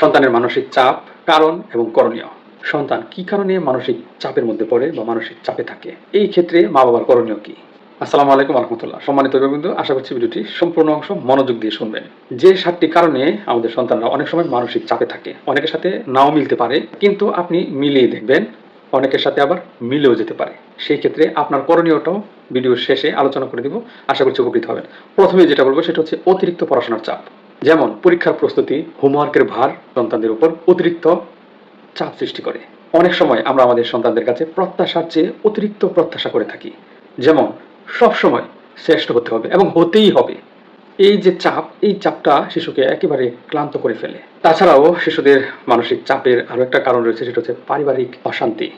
সন্তানের মানসিক চাপ কারণ এবং করণীয়। সন্তান কি কারণে মানসিক চাপের মধ্যে পড়ে বা মানসিক চাপে থাকে? এই ক্ষেত্রে মা বাবার করণীয় কি? আসসালামু আলাইকুম রহমতুল্লাহ। সম্মানিত বিন্দু আশা করছি ভিডিওটি সম্পূর্ণ অংশ মনোযোগ দিয়ে শুনবেন। যে সাতটি কারণে আমাদের সন্তানরা অনেক সময় মানসিক চাপে থাকে, অনেকের সাথে নাও মিলতে পারে, কিন্তু আপনি মিলিয়ে দেখবেন, অনেকের সাথে আবার মিলেও যেতে পারে। সেই ক্ষেত্রে আপনার করণীয়টাও ভিডিওর শেষে আলোচনা করে দিব। আশা করছি উপকৃত হবেন। প্রথমে যেটা বলব সেটা হচ্ছে অতিরিক্ত পড়াশোনার চাপ। যেমন পরীক্ষার প্রস্তুতি হোমওয়ার্কের ভার সন্তানদের উপর অতিরিক্ত চাপ সৃষ্টি করে। অনেক সময় আমরা আমাদের সন্তানদের কাছে প্রত্যাশার চেয়ে অতিরিক্ত প্রত্যাশা করে থাকি। যেমন, সব সময় শ্রেষ্ঠ হতে হবে এবং হতেই হবে। এই যে চাপ, এই চাপটা শিশুকে একেবারে ক্লান্ত করে ফেলে। তাছাড়াও শিশুদের মানসিক চাপের আরও একটা কারণ রয়েছে, সেটা হচ্ছে পারিবারিক অশান্তি।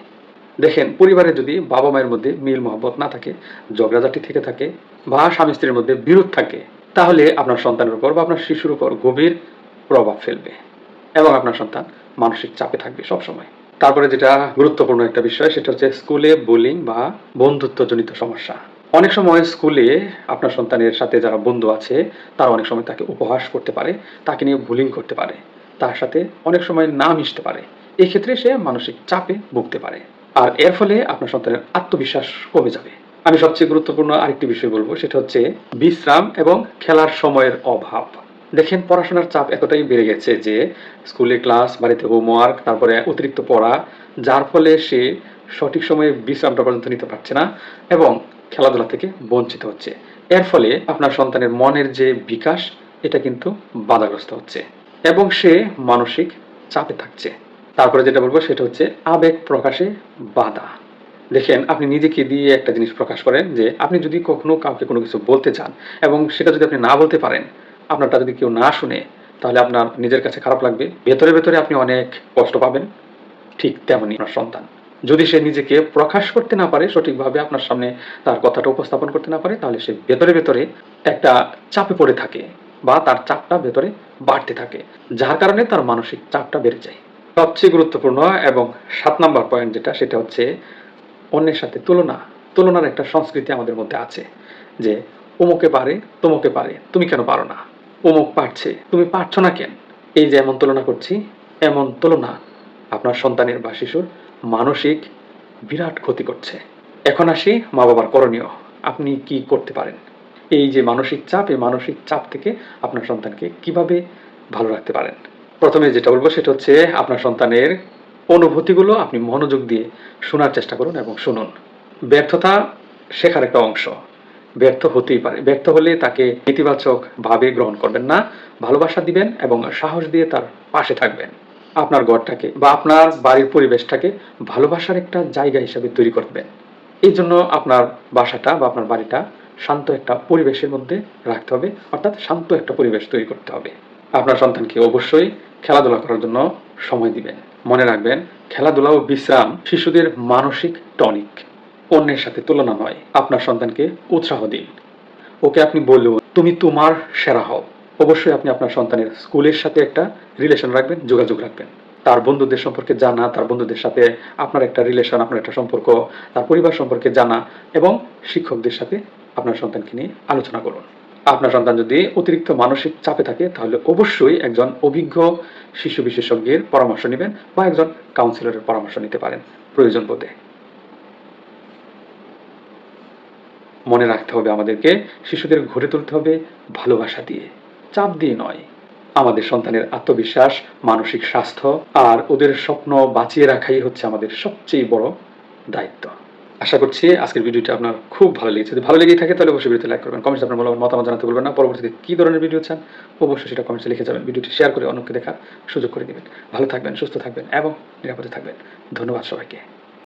দেখেন, পরিবারে যদি বাবা মায়ের মধ্যে মিল মহব্বত না থাকে, ঝগড়াঝাটি থেকে থাকে বা স্বামী স্ত্রীর মধ্যে বিরোধ থাকে তাহলে আপনার সন্তানের উপর বা আপনার শিশুর উপর গভীর প্রভাব ফেলবে এবং আপনার সন্তান মানসিক চাপে থাকবে সবসময়। তারপরে যেটা গুরুত্বপূর্ণ একটা বিষয়, সেটা হচ্ছে স্কুলে বুলিং বা বন্ধুত্বজনিত সমস্যা। অনেক সময় স্কুলে আপনার সন্তানের সাথে যারা বন্ধু আছে, তারা অনেক সময় তাকে উপহাস করতে পারে, তাকে নিয়ে বুলিং করতে পারে। তার সাথে অনেক সময় না মিশতে পারে। এক্ষেত্রে সে মানসিক চাপে ভুগতে পারে। আর এর ফলে আপনার সন্তানের আত্মবিশ্বাস কমে যাবে। আমি সবচেয়ে গুরুত্বপূর্ণ আরেকটি বিষয় বলব, সেটা হচ্ছে বিশ্রাম এবং খেলার সময়ের অভাব। দেখেন, পড়াশোনার চাপ এতটাই বেড়ে গেছে যে স্কুলে ক্লাস, বাড়িতে হোমওয়ার্ক, তারপরে অতিরিক্ত পড়া, যার ফলে সে সঠিক সময়ে বিশ্রামটা পর্যন্ত নিতে পারছে না এবং খেলাধুলা থেকে বঞ্চিত হচ্ছে। এর ফলে আপনার সন্তানের মনের যে বিকাশ, এটা কিন্তু বাধাগ্রস্ত হচ্ছে এবং সে মানসিক চাপে থাকছে। তারপরে যেটা বলব, সেটা হচ্ছে আবেগ প্রকাশে বাধা। দেখেন, আপনি নিজেকে দিয়ে একটা জিনিস প্রকাশ করেন যে আপনি যদি কখনো কাউকে কোনো কিছু বলতে চান এবং সেটা যদি আপনি না বলতে পারেন, আপনারটা যদি কেউ না শুনে, তাহলে আপনার নিজের কাছে খারাপ লাগবে। ভেতরে ভেতরে আপনি অনেক কষ্ট পাবেন, ঠিক তেমনই আপনার সন্তান। যদি সে নিজেকে প্রকাশ করতে না পারে, সঠিকভাবে আপনার সামনে তার কথাটা উপস্থাপন করতে না পারে, তাহলে সে ভেতরে ভেতরে একটা চাপে পড়ে থাকে বা তার চাপটা ভেতরে বাড়তে থাকে, যার কারণে তার মানসিক চাপটা বেড়ে যায়। সবচেয়ে গুরুত্বপূর্ণ এবং সাত নম্বর পয়েন্ট যেটা, সেটা হচ্ছে অন্যের সাথে তুলনা, তুলনার একটা সংস্কৃতি আমাদের মধ্যে আছে যে অমুকে পারে, তোমকে পারে, তুমি কেন পারো না? অমুক পারছে, তুমি পারছ না কেন? এই যে এমন তুলনা করছি, এমন তুলনা আপনার সন্তানের বা শিশুর মানসিক বিরাট ক্ষতি করছে। এখন আসি মা বাবার করণীয়, আপনি কি করতে পারেন? এই যে মানসিক চাপ, এই মানসিক চাপ থেকে আপনার সন্তানকে কীভাবে ভালো রাখতে পারেন? প্রথমে যেটা বলব সেটা হচ্ছে আপনার সন্তানের অনুভূতিগুলো আপনি মনোযোগ দিয়ে শোনার চেষ্টা করুন এবং শুনুন। ব্যর্থতা শেখার একটা অংশ। ব্যর্থ হতেই পারে। ব্যর্থ হলে তাকে ইতিবাচক ভাবে গ্রহণ করবেন না, ভালোবাসা দিবেন এবং সাহস দিয়ে তার পাশে থাকবেন। আপনার ঘরটাকে বা আপনার বাড়ির পরিবেশটাকে ভালোবাসার একটা জায়গা হিসাবে তৈরি করবেন। এই জন্য আপনার বাসাটা বা আপনার বাড়িটা শান্ত একটা পরিবেশের মধ্যে রাখতে হবে, অর্থাৎ শান্ত একটা পরিবেশ তৈরি করতে হবে। আপনার সন্তানকে অবশ্যই খেলাধুলা করার জন্য সময় দিবেন। মনে রাখবেন, খেলাধুলা ও বিশ্রাম শিশুদের মানসিক টনিক, অন্যের সাথে তুলনা নয় আপনার সন্তানকে উৎসাহ দিন। ওকে আপনি বলুন তুমি তোমার সেরা হও। অবশ্যই আপনি আপনার সন্তানের স্কুলের সাথে একটা রিলেশন রাখবেন, যোগাযোগ রাখবেন। তার বন্ধুদের সম্পর্কে জানা, তার বন্ধুদের সাথে আপনার একটা রিলেশন আপনার একটা সম্পর্ক, তার পরিবার সম্পর্কে জানা এবং শিক্ষকদের সাথে আপনার সন্তানকে নিয়ে আলোচনা করুন। আপনার সন্তান যদি অতিরিক্ত মানসিক চাপে থাকে, তাহলে অবশ্যই একজন অভিজ্ঞ শিশু বিশেষজ্ঞের পরামর্শ নেবেন বা একজন কাউন্সিলরের পরামর্শ নিতে পারেন প্রয়োজন বোধে। মনে রাখতে হবে আমাদেরকে, শিশুদের গড়ে তুলতে হবে ভালোবাসা দিয়ে। চাপ দিয়ে নয়। আমাদের সন্তানের আত্মবিশ্বাস, মানসিক স্বাস্থ্য আর ওদের স্বপ্ন বাঁচিয়ে রাখাই হচ্ছে আমাদের সবচেয়ে বড় দায়িত্ব। আশা করছি আজকের ভিডিওটি আপনার খুব ভালো লেগেছে। যদি ভালো লেগে থাকে তাহলে অবশ্যই ভিডিওতে লাইক করবেন। কমেন্টে আপনার মতামত জানাতে বলবেন না। পরবর্তীতে কী ধরনের ভিডিও চান অবশ্যই সেটা কমেন্টে লিখে যাবেন। ভিডিওটি শেয়ার করে অন্যকে দেখার সুযোগ করে দেবেন। ভালো থাকবেন, সুস্থ থাকবেন এবং নিরাপদে থাকবেন। ধন্যবাদ সবাইকে।